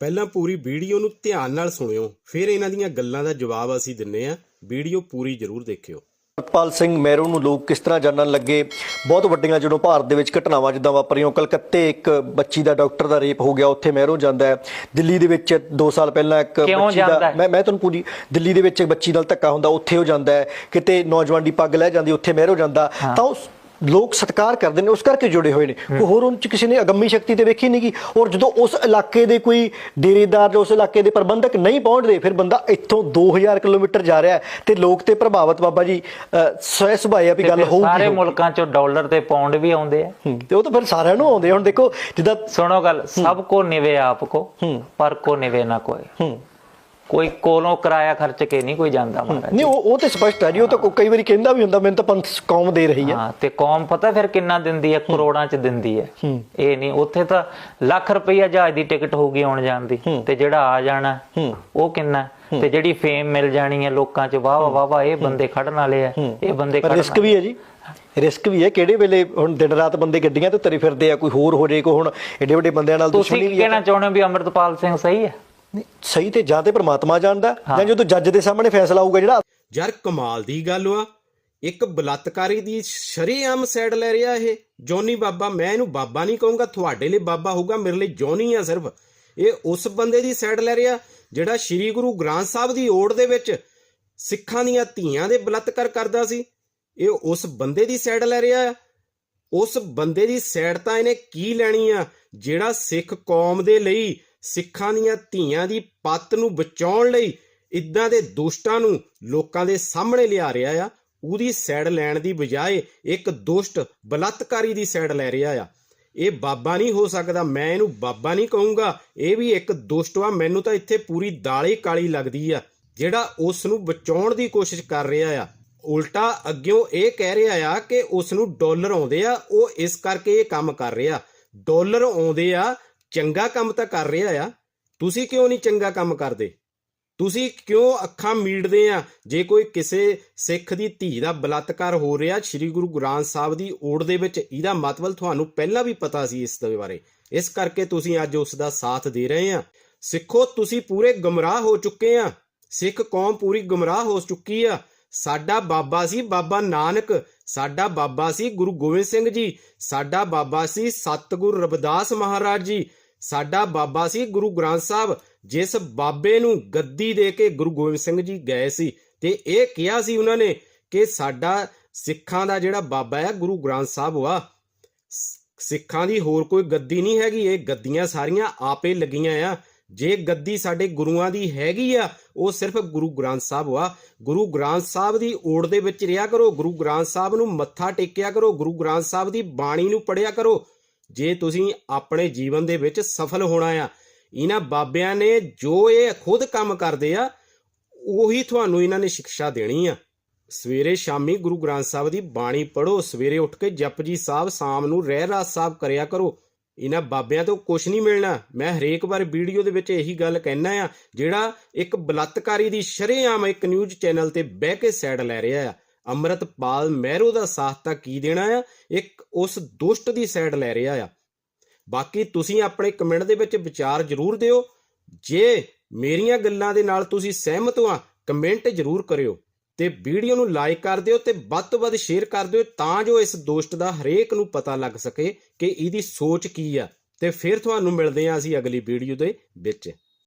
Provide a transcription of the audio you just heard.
ਪਹਿਲਾਂ ਪੂਰੀ ਵੀਡੀਓ ਨੂੰ ਧਿਆਨ ਨਾਲ ਸੁਣਿਓ ਫਿਰ ਇਹਨਾਂ ਦੀਆਂ ਗੱਲਾਂ ਦਾ ਜਵਾਬ ਅਸੀਂ ਦਿੰਨੇ ਆ। ਵੀਡੀਓ ਪੂਰੀ ਜ਼ਰੂਰ ਦੇਖਿਓ। ਅਮਰਪਾਲ ਸਿੰਘ ਮੈਰੋ ਨੂੰ ਲੋਕ ਕਿਸ ਤਰ੍ਹਾਂ ਜਾਣਨ ਲੱਗੇ? ਬਹੁਤ ਵੱਡੀਆਂ ਜਦੋਂ ਭਾਰਤ ਦੇ ਵਿੱਚ ਘਟਨਾਵਾਂ ਜਿੱਦਾਂ ਵਾਪਰੀਆਂ ਕਲਕੱਤੇ ਇੱਕ ਬੱਚੀ ਦਾ ਡਾਕਟਰ ਦਾ ਰੇਪ ਹੋ ਗਿਆ ਉੱਥੇ ਮੈਰੋ ਜਾਂਦਾ ਹੈ। ਦਿੱਲੀ ਦੇ ਵਿੱਚ 2 ਸਾਲ ਪਹਿਲਾਂ ਇੱਕ ਬੱਚੀ ਦਾ? ਮੈਂ ਮੈਂ ਤੁਹਾਨੂੰ ਪੂਰੀ ਦਿੱਲੀ ਦੇ ਵਿੱਚ ਇੱਕ ਬੱਚੀ ਨਾਲ ਧੱਕਾ ਹੁੰਦਾ ਉੱਥੇ ਉਹ ਜਾਂਦਾ ਹੈ। ਕਿਤੇ ਨੌਜਵਾਨ ਦੀ ਪੱਗ ਲੈ ਜਾਂਦੀ ਉੱਥੇ ਮੈਰੋ ਜਾਂਦਾ। ਤਾਂ ਉਸ ਲੋਕ ਸਤਿਕਾਰ ਕਰਦੇ ਨੇ ਉਸ ਕਰਕੇ ਜੁੜੇ ਹੋਏ ਨੇ। ਕੋਈ ਹੋਰ ਉਹਨਾਂ ਚ ਕਿਸੇ ਨੇ ਅਗੰਮੀ ਸ਼ਕਤੀ ਤੇ ਵੇਖੀ ਨਹੀਂ ਗੀ ਔਰ ਜਦੋਂ ਉਸ ਇਲਾਕੇ ਦੇ ਕੋਈ ਡੇਰੇਦਾਰ ਜਾਂ ਉਸ ਇਲਾਕੇ ਦੇ ਪ੍ਰਬੰਧਕ ਨਹੀਂ ਪਹੁੰਚਦੇ ਫਿਰ ਬੰਦਾ ਇੱਥੋਂ 2000 ਕਿਲੋਮੀਟਰ ਜਾ ਰਿਹਾ ਤੇ ਲੋਕ ਤੇ ਪ੍ਰਭਾਵਿਤ ਬਾਬਾ ਜੀ ਸਵੈ ਸੁਭਾਏ ਆ ਵੀ ਗੱਲ ਹੋਊਗੀ ਸਾਰੇ। ਮੁਲਕਾਂ ਚੋਂ ਡਾਲਰ ਤੇ ਪਾਉਂਡ ਵੀ ਆਉਂਦੇ ਆ। ਤੇ ਉਹ ਤਾਂ ਫਿਰ ਸਾਰਿਆਂ ਨੂੰ ਆਉਂਦੇ। ਹੁਣ ਦੇਖੋ ਜਿੱਦਾਂ ਸੁਣੋ ਗੱਲ ਸਭ ਕੋ ਨਿਵੇ ਆਪ ਕੋ। ਪਰ ਕੋ ਨਿਵੇ ਨਾ ਕੋਈ। ਕੋਈ ਕੋਲੋਂ ਕਿਰਾਇਆ ਖਰਚ ਕੇ ਨਹੀਂ ਕੋਈ ਜਾਂਦਾ ਮਹਾਰਾਜ ਨਹੀਂ ਉਹ ਉਹ ਤੇ ਸਪਸ਼ਟ ਹੈ ਜੀ ਉਹ ਤਾਂ ਕੋ- ਕਈ ਵਾਰੀ ਕਹਿੰਦਾ ਵੀ ਹੁੰਦਾ ਮੈਨੂੰ ਤਾਂ ਪੰਥ ਕੌਮ ਦੇ ਰਹੀ ਹੈ। ਹਾਂ ਤੇ ਕੌਮ ਪਤਾ ਫਿਰ ਕਿੰਨਾ ਦਿੰਦੀ ਹੈ? ਕਰੋੜਾਂ ਚ ਦਿੰਦੀ ਹੈ। ਇਹ ਨਹੀਂ ਉੱਥੇ ਤਾਂ ਲੱਖ ਰੁਪਈਆ ਜਹਾਜ਼ ਦੀ ਟਿਕਟ ਹੋਊਗੀ ਆਉਣ ਜਾਣ ਦੀ। ਤੇ ਜਿਹੜਾ ਆ ਜਾਣਾ ਉਹ ਕਿੰਨਾ? ਤੇ ਜਿਹੜੀ ਫੇਮ ਮਿਲ ਜਾਣੀ ਹੈ ਲੋਕਾਂ ਚ ਵਾਹ ਵਾਹ ਵਾਹ ਇਹ ਬੰਦੇ ਖੜਨ ਵਾਲੇ ਆ ਇਹ ਬੰਦੇ ਖੜਨ ਰਿਸਕ ਵੀ ਹੈ ਜੀ। ਰਿਸਕ ਵੀ ਹੈ ਕਿਹੜੇ ਵੇਲੇ ਹੁਣ ਦਿਨ ਰਾਤ ਬੰਦੇ ਗੱਡੀਆਂ ਤੇ ਤੁਰੇ ਫਿਰਦੇ ਆ ਕੋਈ ਹੋਰ ਹੋ ਜੇ ਕੋ ਹੁਣ ਏਡੇ ਵੱਡੇ ਬੰਦਿਆਂ ਨਾਲ ਦੁਸ਼ਮਣੀ ਵੀ ਹੈ ਕਹਿਣਾ ਚਾਹੁੰਦੇ ਹੋ ਵੀ ਅਮਰਤਪਾਲ ਸਿੰਘ ਸਹੀ ਹੈ? ਨਹੀਂ, ਸਹੀ ਤੇ ਜਾਂ ਤੇ ਪ੍ਰਮਾਤਮਾ ਜਾਣਦਾ ਜਾਂ ਜਦੋਂ ਜੱਜ ਦੇ ਸਾਹਮਣੇ ਫੈਸਲਾ ਆਊਗਾ ਜਿਹੜਾ ਯਾਰ ਕਮਾਲ ਦੀ ਗੱਲ ਵਾ। ਇੱਕ ਬਲਾਤਕਾਰੀ ਦੀ ਸ਼ਰੇਆਮ ਸਾਈਡ ਲੈ ਰਿਹਾ ਇਹ। ਜੋਨੀ ਬਾਬਾ ਮੈਂ ਇਹਨੂੰ ਬਾਬਾ ਨਹੀਂ ਕਹੂੰਗਾ ਤੁਹਾਡੇ ਲਈ ਬਾਬਾ ਹੋਊਗਾ ਮੇਰੇ ਲਈ ਜੋਨੀ ਆ ਸਿਰਫ। ਇਹ ਉਸ ਬੰਦੇ ਦੀ ਸਾਈਡ ਲੈ ਰਿਹਾ ਜਿਹੜਾ ਸ੍ਰੀ ਗੁਰੂ ਗ੍ਰੰਥ ਸਾਹਿਬ ਦੀ ਓੜ ਦੇ ਵਿੱਚ ਸਿੱਖਾਂ ਦੀਆਂ ਧੀਆਂ ਦੇ ਬਲਾਤਕਾਰ ਕਰਦਾ ਸੀ। ਇਹ ਉਸ ਬੰਦੇ ਦੀ ਸਾਈਡ ਲੈ ਰਿਹਾ ਆ। ਉਸ ਬੰਦੇ ਦੀ ਸਾਈਡ ਤਾਂ ਇਹਨੇ ਕੀ ਲੈਣੀ ਆ? ਜਿਹੜਾ ਸਿੱਖ ਕੌਮ ਦੇ ਲਈ ਸਿੱਖਾਂ ਦੀਆਂ ਧੀਆਂ ਦੀ ਪੱਤ ਨੂੰ ਬਚਾਉਣ ਲਈ ਇਦਾਂ ਦੇ ਦੁਸ਼ਟਾਂ ਨੂੰ ਲੋਕਾਂ ਦੇ ਸਾਹਮਣੇ ਲਿਆ ਰਿਹਾ ਆ। ਉਹਦੀ ਸਾਈਡ ਲੈਣ ਦੀ ਬਜਾਏ ਇੱਕ ਦੁਸ਼ਟ ਬਲਾਤਕਾਰੀ ਦੀ ਸਾਈਡ ਲੈ ਰਿਹਾ ਆ। ਇਹ ਬਾਬਾ ਨਹੀਂ ਹੋ ਸਕਦਾ, ਮੈਂ ਇਹਨੂੰ ਬਾਬਾ ਨਹੀਂ ਕਹੂੰਗਾ। ਇਹ ਵੀ ਇੱਕ ਦੁਸ਼ਟ ਆ ਮੈਨੂੰ ਤਾਂ ਇੱਥੇ ਪੂਰੀ ਦਾਲੀ ਕਾਲੀ ਲੱਗਦੀ ਆ, ਜਿਹੜਾ ਉਸ ਨੂੰ ਬਚਾਉਣ ਦੀ ਕੋਸ਼ਿਸ਼ ਕਰ ਰਿਹਾ ਆ। ਉਲਟਾ ਅੱਗਿਓਂ ਇਹ ਕਹਿ ਰਿਹਾ ਆ ਕਿ ਉਸ ਨੂੰ ਡਾਲਰ ਆਉਂਦੇ ਆ, ਉਹ ਇਸ ਕਰਕੇ ਇਹ ਕੰਮ ਕਰ ਰਿਹਾ। ਡਾਲਰ ਆਉਂਦੇ ਆ ਚੰਗਾ ਕੰਮ ਤਾਂ ਕਰ ਰਿਹਾ ਆ। ਤੁਸੀਂ ਕਿਉਂ ਨਹੀਂ ਚੰਗਾ ਕੰਮ ਕਰਦੇ? ਤੁਸੀਂ ਕਿਉਂ ਅੱਖਾਂ ਮੀੜਦੇ ਆ? ਜੇ ਕੋਈ ਕਿਸੇ ਸਿੱਖ ਦੀ ਧੀ ਦਾ ਬਲਾਤਕਾਰ ਹੋ ਰਿਹਾ, ਸ੍ਰੀ ਗੁਰੂ ਗ੍ਰੰਥ ਸਾਹਿਬ ਦੀ ਓੜ ਦੇ ਵਿੱਚ ਇਹਦਾ ਮਤਲਬ ਤੁਹਾਨੂੰ ਪਹਿਲਾਂ ਵੀ ਪਤਾ ਸੀ ਇਸ ਦੇ ਬਾਰੇ। ਇਸ ਕਰਕੇ ਤੁਸੀਂ ਅੱਜ ਉਸ ਦਾ ਸਾਥ ਦੇ ਰਹੇ ਆ। ਸਿੱਖੋ, ਤੁਸੀਂ ਪੂਰੇ ਗਮਰਾਹ ਹੋ ਚੁੱਕੇ ਆ। ਸਿੱਖ ਕੌਮ ਪੂਰੀ ਗਮਰਾਹ ਹੋ ਚੁੱਕੀ ਆ। ਸਾਡਾ ਬਾਬਾ ਸੀ ਬਾਬਾ ਨਾਨਕ, ਸਾਡਾ ਬਾਬਾ ਸੀ ਗੁਰੂ ਗੋਬਿੰਦ ਸਿੰਘ ਜੀ, ਸਾਡਾ ਬਾਬਾ ਸੀ ਸਤਿਗੁਰੂ ਰਵਿਦਾਸ ਮਹਾਰਾਜ ਜੀ ਸਾਡਾ ਬਾਬਾ ਸੀ ਗੁਰੂ ਗ੍ਰੰਥ ਸਾਹਿਬ, ਜਿਸ ਬਾਬੇ ਨੂੰ ਗੱਦੀ ਦੇ ਕੇ ਗੁਰੂ ਗੋਬਿੰਦ ਸਿੰਘ ਜੀ ਗਏ ਸੀ ਤੇ ਇਹ ਕਿਹਾ ਸੀ ਉਹਨਾਂ ਨੇ ਕਿ ਸਾਡਾ ਸਿੱਖਾਂ ਦਾ ਜਿਹੜਾ ਬਾਬਾ ਹੈ ਗੁਰੂ ਗ੍ਰੰਥ ਸਾਹਿਬ ਵਾ ਸਿੱਖਾਂ ਦੀ ਹੋਰ ਕੋਈ ਗੱਦੀ ਨਹੀਂ ਹੈਗੀ, ਇਹ ਗੱਦੀਆਂ ਸਾਰੀਆਂ ਆਪੇ ਲੱਗੀਆਂ ਆ। ਜੇ ਗੱਦੀ ਸਾਡੇ ਗੁਰੂਆਂ ਦੀ ਹੈਗੀ ਆ, ਉਹ ਸਿਰਫ ਗੁਰੂ ਗ੍ਰੰਥ ਸਾਹਿਬ ਵਾ ਗੁਰੂ ਗ੍ਰੰਥ ਸਾਹਿਬ ਦੀ ਓੜ ਦੇ ਵਿੱਚ ਰਿਹਾ ਕਰੋ, ਗੁਰੂ ਗ੍ਰੰਥ ਸਾਹਿਬ ਨੂੰ ਮੱਥਾ ਟੇਕਿਆ ਕਰੋ, ਗੁਰੂ ਗ੍ਰੰਥ ਸਾਹਿਬ ਦੀ ਬਾਣੀ ਨੂੰ ਪੜਿਆ ਕਰੋ ਜੇ ਤੁਸੀਂ ਆਪਣੇ ਜੀਵਨ ਦੇ ਵਿੱਚ ਸਫਲ ਹੋਣਾ ਆ, ਇਹਨਾਂ ਬਾਬਿਆਂ ਨੇ ਜੋ ਇਹ ਖੁਦ ਕੰਮ ਕਰਦੇ ਆ, ਉਹੀ ਤੁਹਾਨੂੰ ਇਹਨਾਂ ਨੇ ਸਿੱਖਿਆ ਦੇਣੀ ਆ। ਸਵੇਰੇ ਸ਼ਾਮੀ ਗੁਰੂ ਗ੍ਰੰਥ ਸਾਹਿਬ ਦੀ ਬਾਣੀ ਪੜੋ ਸਵੇਰੇ ਉੱਠ ਕੇ ਜਪਜੀ ਸਾਹਿਬ ਸ਼ਾਮ ਨੂੰ ਰਹਿ ਰਾਤ ਸਾਹਿਬ ਕਰਿਆ ਕਰੋ। ਇਹਨਾਂ ਬਾਬਿਆਂ ਤੋਂ ਕੁਝ ਨਹੀਂ ਮਿਲਣਾ। ਮੈਂ ਹਰੇਕ ਵਾਰ ਵੀਡੀਓ ਦੇ ਵਿੱਚ ਇਹੀ ਗੱਲ ਕਹਿਣਾ ਆ, ਜਿਹੜਾ ਇੱਕ ਬਲਾਤਕਾਰੀ ਦੀ ਸ਼ਰੇਆਮ ਇੱਕ ਨਿਊਜ਼ ਚੈਨਲ ਤੇ ਬਹਿ ਕੇ ਸਾਈਡ ਲੈ ਰਿਹਾ ਆ। ਅੰਮ੍ਰਿਤਪਾਲ ਮਹਿਰੂ ਦਾ ਸਾਥ ਤਾਂ ਕੀ ਦੇਣਾ ਆ? ਇੱਕ ਉਸ ਦੁਸ਼ਟ ਦੀ ਸਾਈਡ ਲੈ ਰਿਹਾ ਆ। ਬਾਕੀ ਤੁਸੀਂ ਆਪਣੇ ਕਮੈਂਟ ਦੇ ਵਿੱਚ ਵਿਚਾਰ ਜ਼ਰੂਰ ਦਿਓ। ਜੇ ਮੇਰੀਆਂ ਗੱਲਾਂ ਦੇ ਨਾਲ ਤੁਸੀਂ ਸਹਿਮਤ ਹੋ ਕਮੈਂਟ ਜ਼ਰੂਰ ਕਰਿਓ। ਤੇ ਵੀਡੀਓ ਨੂੰ ਲਾਈਕ ਕਰ ਦਿਓ ਤੇ ਵੱਧ ਤੋਂ ਵੱਧ ਸ਼ੇਅਰ ਕਰ ਦਿਓ ਤਾਂ ਜੋ ਇਸ ਦੋਸਤ ਦਾ ਹਰੇਕ ਨੂੰ ਪਤਾ ਲੱਗ ਸਕੇ ਕਿ ਇਹਦੀ ਸੋਚ ਕੀ ਆ। ਤੇ ਫਿਰ ਤੁਹਾਨੂੰ ਮਿਲਦੇ ਹਾਂ ਅਸੀਂ ਅਗਲੀ ਵੀਡੀਓ ਦੇ ਵਿੱਚ।